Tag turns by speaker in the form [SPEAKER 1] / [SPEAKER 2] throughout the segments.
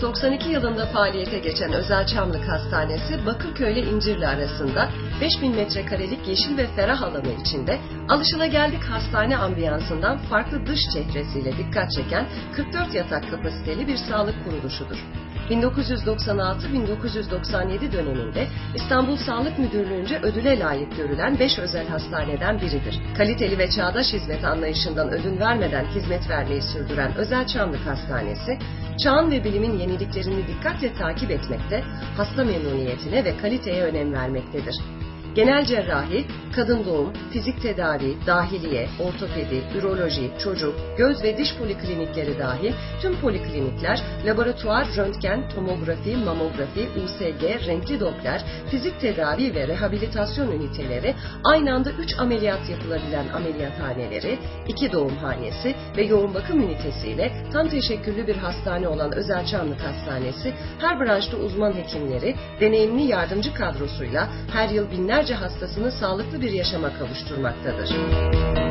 [SPEAKER 1] 1992 yılında faaliyete geçen Özel Çamlık Hastanesi, Bakırköy ile İncirli arasında 5000 metrekarelik yeşil ve ferah alanı içinde alışılageldik hastane ambiyansından farklı dış çehresiyle dikkat çeken 44 yatak kapasiteli bir sağlık kuruluşudur. 1996-1997 döneminde İstanbul Sağlık Müdürlüğü'nce ödüle layık görülen 5 özel hastaneden biridir. Kaliteli ve çağdaş hizmet anlayışından ödün vermeden hizmet vermeyi sürdüren Özel Çamlık Hastanesi, çağın ve bilimin yeniliklerini dikkatle takip etmekte, hasta memnuniyetine ve kaliteye önem vermektedir. Genel cerrahi, kadın doğum, fizik tedavi, dahiliye, ortopedi, üroloji, çocuk, göz ve diş poliklinikleri dahil tüm poliklinikler, laboratuvar, röntgen, tomografi, mamografi, USG, renkli doppler, fizik tedavi ve rehabilitasyon üniteleri, aynı anda 3 ameliyat yapılabilen ameliyathaneleri, 2 doğumhanesi ve yoğun bakım ünitesiyle tam teşekküllü bir hastane olan Özel Çamlık Hastanesi, her branşta uzman hekimleri, deneyimli yardımcı kadrosuyla her yıl binlerce hastasını sağlıklı bir yaşama kavuşturmaktadır.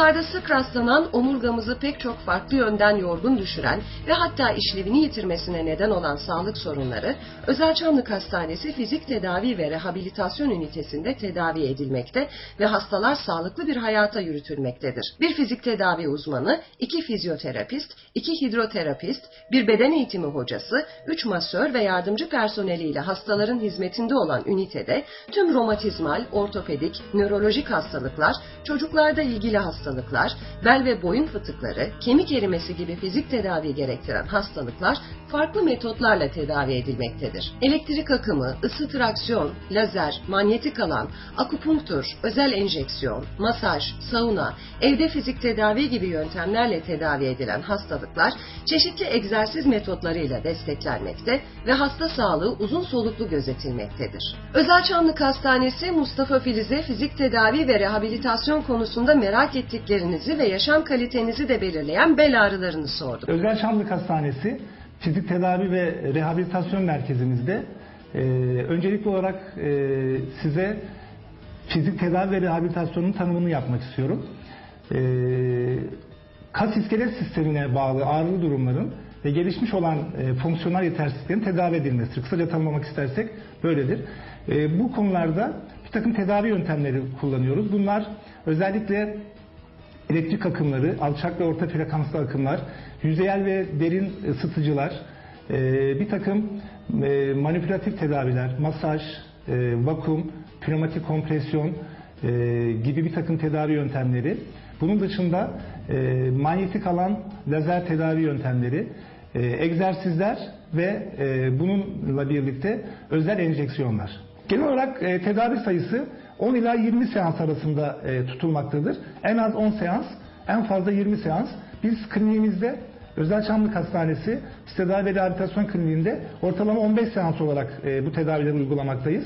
[SPEAKER 1] Son yıllarda sık rastlanan omurgamızı pek çok farklı yönden yorgun düşüren ve hatta işlevini yitirmesine neden olan sağlık sorunları Özel Çamlık Hastanesi Fizik Tedavi ve Rehabilitasyon Ünitesi'nde tedavi edilmekte ve hastalar sağlıklı bir hayata yürütülmektedir. Bir fizik tedavi uzmanı, iki fizyoterapist, iki hidroterapist, bir beden eğitimi hocası, üç masör ve yardımcı personeliyle hastaların hizmetinde olan ünitede tüm romatizmal, ortopedik, nörolojik hastalıklar, çocuklarda ilgili hastalıklar, bel ve boyun fıtıkları, kemik erimesi gibi fizik tedavi gerektiren hastalıklar farklı metotlarla tedavi edilmektedir. Elektrik akımı, ısı traksiyon, lazer, manyetik alan, akupunktur, özel enjeksiyon, masaj, sauna, evde fizik tedavi gibi yöntemlerle tedavi edilen hastalıklar çeşitli egzersiz metotlarıyla desteklenmekte ve hasta sağlığı uzun soluklu gözetilmektedir. Özel Çamlık Hastanesi Mustafa Filiz'e fizik tedavi ve rehabilitasyon konusunda merak ettiklerinizi ve yaşam kalitenizi de belirleyen bel ağrılarını sordum.
[SPEAKER 2] Özel Çamlık Hastanesi Fizik Tedavi ve Rehabilitasyon Merkezimizde e, öncelikli olarak e, size fizik tedavi ve rehabilitasyonun tanımını yapmak istiyorum. E, kas iskelet sistemine bağlı ağrılı durumların ve gelişmiş olan e, fonksiyonel yetersizliklerin tedavi edilmesidir. Kısaca tanımlamak istersek böyledir. E, bu konularda bir takım tedavi yöntemleri kullanıyoruz. Bunlar özellikle elektrik akımları, alçak ve orta frekanslı akımlar, yüzeyel ve derin ısıtıcılar, e, bir takım e, manipülatif tedaviler, masaj, e, vakum, pneumatik kompresyon gibi bir takım tedavi yöntemleri. Bunun dışında manyetik alan lazer tedavi yöntemleri, egzersizler ve bununla birlikte özel enjeksiyonlar. Genel olarak tedavi sayısı 10 ila 20 seans arasında e, tutulmaktadır. En az 10 seans, en fazla 20 seans. Biz kliniğimizde Özel Çamlık Hastanesi Tedavi ve Rehabilitasyon Kliniğinde ortalama 15 seans olarak e, bu tedavileri uygulamaktayız.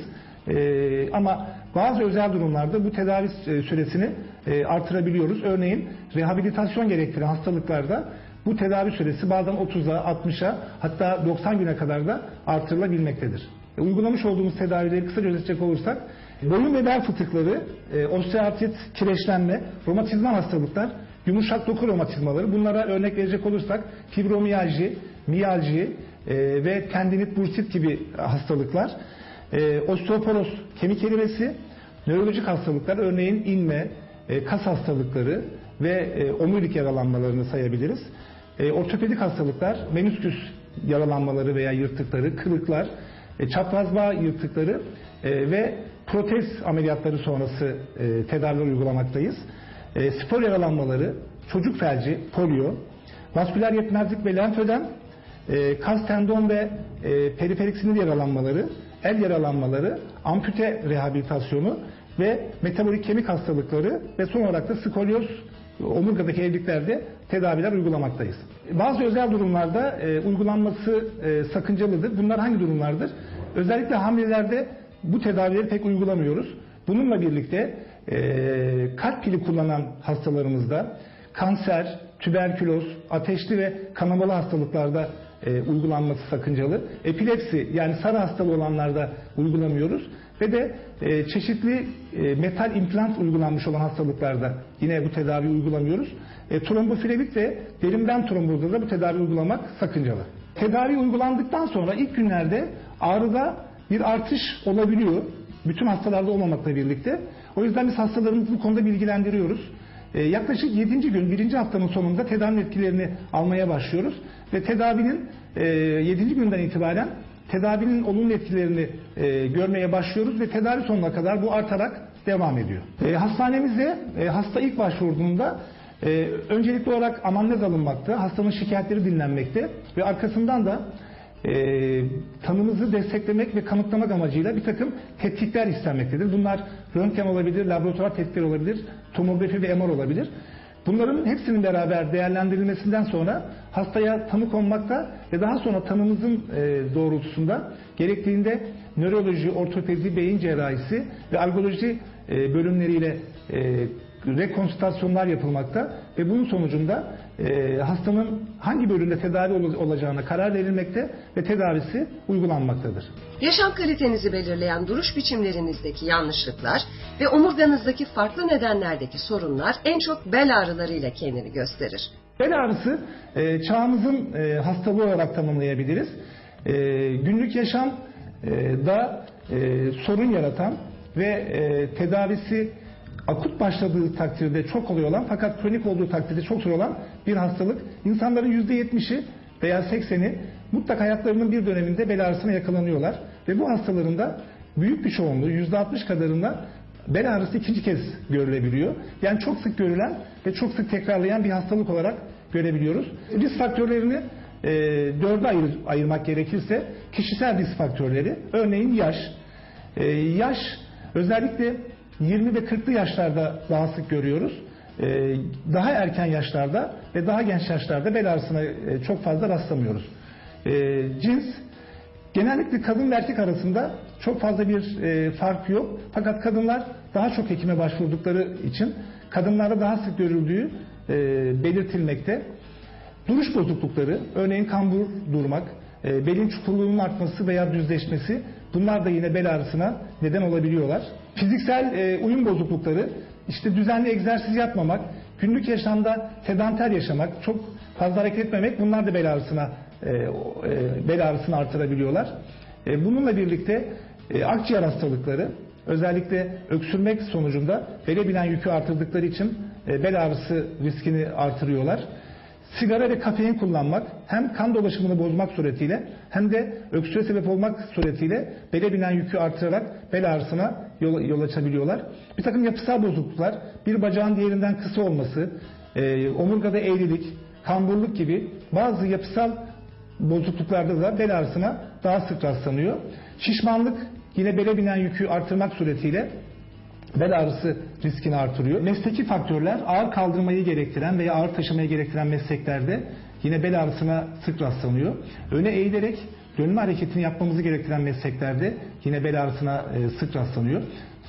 [SPEAKER 2] E, ama bazı özel durumlarda bu tedavi e, süresini e, artırabiliyoruz. Örneğin rehabilitasyon gerektiren hastalıklarda bu tedavi süresi bazen 30'a, 60'a hatta 90 güne kadar da artırılabilmektedir. E, uygulamış olduğumuz tedavileri kısaca özetleyecek olursak boyun ve bel fıtıkları, e, osteoartrit, kireçlenme, romatizmal hastalıklar, yumuşak doku romatizmaları bunlara örnek verecek olursak fibromiyalji, miyalji e, ve tendinit bursit gibi hastalıklar, e, osteoporoz, kemik erimesi, nörolojik hastalıklar örneğin inme, e, kas hastalıkları ve e, omurilik yaralanmalarını sayabiliriz. E, ortopedik hastalıklar, menisküs yaralanmaları veya yırtıkları, kırıklar, e, çapraz bağ yırtıkları e, ve protez ameliyatları sonrası e, tedaviler uygulamaktayız. E, spor yaralanmaları, çocuk felci, polio, vasküler yetmezlik ve lenfödem, kas tendon ve periferik sinir yaralanmaları, el yaralanmaları, ampute rehabilitasyonu ve metabolik kemik hastalıkları ve son olarak da skolyoz omurgadaki evliliklerde tedaviler uygulamaktayız. Bazı özel durumlarda e, uygulanması e, sakıncalıdır. Bunlar hangi durumlardır? Özellikle hamilelerde bu tedavileri pek uygulamıyoruz. Bununla birlikte e, kalp pili kullanan hastalarımızda kanser, tüberküloz, ateşli ve kanamalı hastalıklarda e, uygulanması sakıncalı. Epilepsi yani sarı hastalığı olanlarda uygulamıyoruz. Ve de e, çeşitli e, metal implant uygulanmış olan hastalıklarda yine bu tedavi uygulamıyoruz. E, trombofilerit ve derinden trombozda da bu tedavi uygulamak sakıncalı. Tedavi uygulandıktan sonra ilk günlerde ağrıda bir artış olabiliyor. Bütün hastalarda olmamakla birlikte. O yüzden biz hastalarımızı bu konuda bilgilendiriyoruz. Ee, yaklaşık 7. gün, 1. haftanın sonunda tedavi etkilerini almaya başlıyoruz. Ve tedavinin e, 7. günden itibaren tedavinin olumlu etkilerini e, görmeye başlıyoruz ve tedavi sonuna kadar bu artarak devam ediyor. E, hastanemize e, hasta ilk başvurduğunda e, öncelikli olarak amannez alınmakta, hastanın şikayetleri dinlenmekte ve arkasından da e, tanımızı desteklemek ve kanıtlamak amacıyla bir takım tetkikler istenmektedir. Bunlar röntgen olabilir, laboratuvar tetkikleri olabilir, tomografi ve MR olabilir. Bunların hepsinin beraber değerlendirilmesinden sonra hastaya tanı konmakta ve daha sonra tanımızın e, doğrultusunda gerektiğinde nöroloji, ortopedi, beyin cerrahisi ve algoloji e, bölümleriyle e, rekonsültasyonlar yapılmakta ve bunun sonucunda e, hastanın hangi bölümde tedavi ol- olacağına karar verilmekte ve tedavisi uygulanmaktadır.
[SPEAKER 1] Yaşam kalitenizi belirleyen duruş biçimlerinizdeki yanlışlıklar ve omurganızdaki farklı nedenlerdeki sorunlar en çok bel ağrılarıyla kendini gösterir.
[SPEAKER 2] Bel ağrısı e, çağımızın e, hastalığı olarak tanımlayabiliriz. E, günlük yaşamda e, sorun yaratan ve e, tedavisi akut başladığı takdirde çok kolay olan fakat kronik olduğu takdirde çok zor olan bir hastalık. İnsanların %70'i veya 80'i mutlaka hayatlarının bir döneminde bel ağrısına yakalanıyorlar. Ve bu hastaların da büyük bir çoğunluğu %60 kadarında bel ağrısı ikinci kez görülebiliyor. Yani çok sık görülen ve çok sık tekrarlayan bir hastalık olarak görebiliyoruz. Risk faktörlerini e, dörde ayır, ayırmak gerekirse kişisel risk faktörleri örneğin yaş. E, yaş özellikle 20 ve 40'lı yaşlarda daha sık görüyoruz. E, daha erken yaşlarda ve daha genç yaşlarda bel ağrısına e, çok fazla rastlamıyoruz. E, cins Genellikle kadın ve erkek arasında çok fazla bir e, fark yok. Fakat kadınlar daha çok hekime başvurdukları için kadınlarda daha sık görüldüğü e, belirtilmekte. Duruş bozuklukları, örneğin kambur durmak, e, belin çukurluğunun artması veya düzleşmesi bunlar da yine bel ağrısına neden olabiliyorlar. Fiziksel e, uyum bozuklukları, işte düzenli egzersiz yapmamak, günlük yaşamda sedanter yaşamak, çok fazla hareket etmemek bunlar da bel ağrısına e, e, bel ağrısını artırabiliyorlar. E, bununla birlikte e, akciğer hastalıkları özellikle öksürmek sonucunda bele binen yükü artırdıkları için e, bel ağrısı riskini artırıyorlar. Sigara ve kafein kullanmak hem kan dolaşımını bozmak suretiyle hem de öksürüğe sebep olmak suretiyle bele binen yükü artırarak bel ağrısına yol, yol açabiliyorlar. Bir takım yapısal bozukluklar, bir bacağın diğerinden kısa olması, e, omurgada eğrilik, kamburluk gibi bazı yapısal bozukluklarda da bel ağrısına daha sık rastlanıyor. Şişmanlık yine bele binen yükü artırmak suretiyle bel ağrısı riskini artırıyor. Mesleki faktörler ağır kaldırmayı gerektiren veya ağır taşımayı gerektiren mesleklerde yine bel ağrısına sık rastlanıyor. Öne eğilerek dönme hareketini yapmamızı gerektiren mesleklerde yine bel ağrısına e, sık rastlanıyor.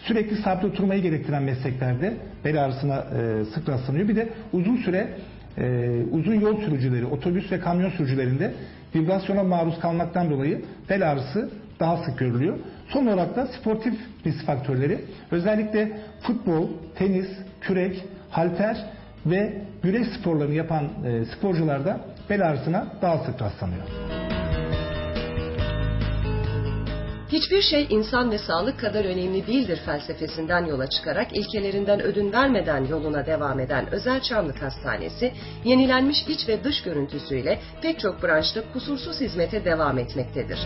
[SPEAKER 2] Sürekli sabit oturmayı gerektiren mesleklerde bel ağrısına e, sık rastlanıyor. Bir de uzun süre e, uzun yol sürücüleri, otobüs ve kamyon sürücülerinde vibrasyona maruz kalmaktan dolayı bel ağrısı daha sık görülüyor. Son olarak da sportif risk faktörleri özellikle futbol, tenis, kürek, halter ve güreş sporlarını yapan sporcularda bel ağrısına daha sık rastlanıyor.
[SPEAKER 1] Hiçbir şey insan ve sağlık kadar önemli değildir felsefesinden yola çıkarak ilkelerinden ödün vermeden yoluna devam eden Özel Çamlık Hastanesi, yenilenmiş iç ve dış görüntüsüyle pek çok branşta kusursuz hizmete devam etmektedir.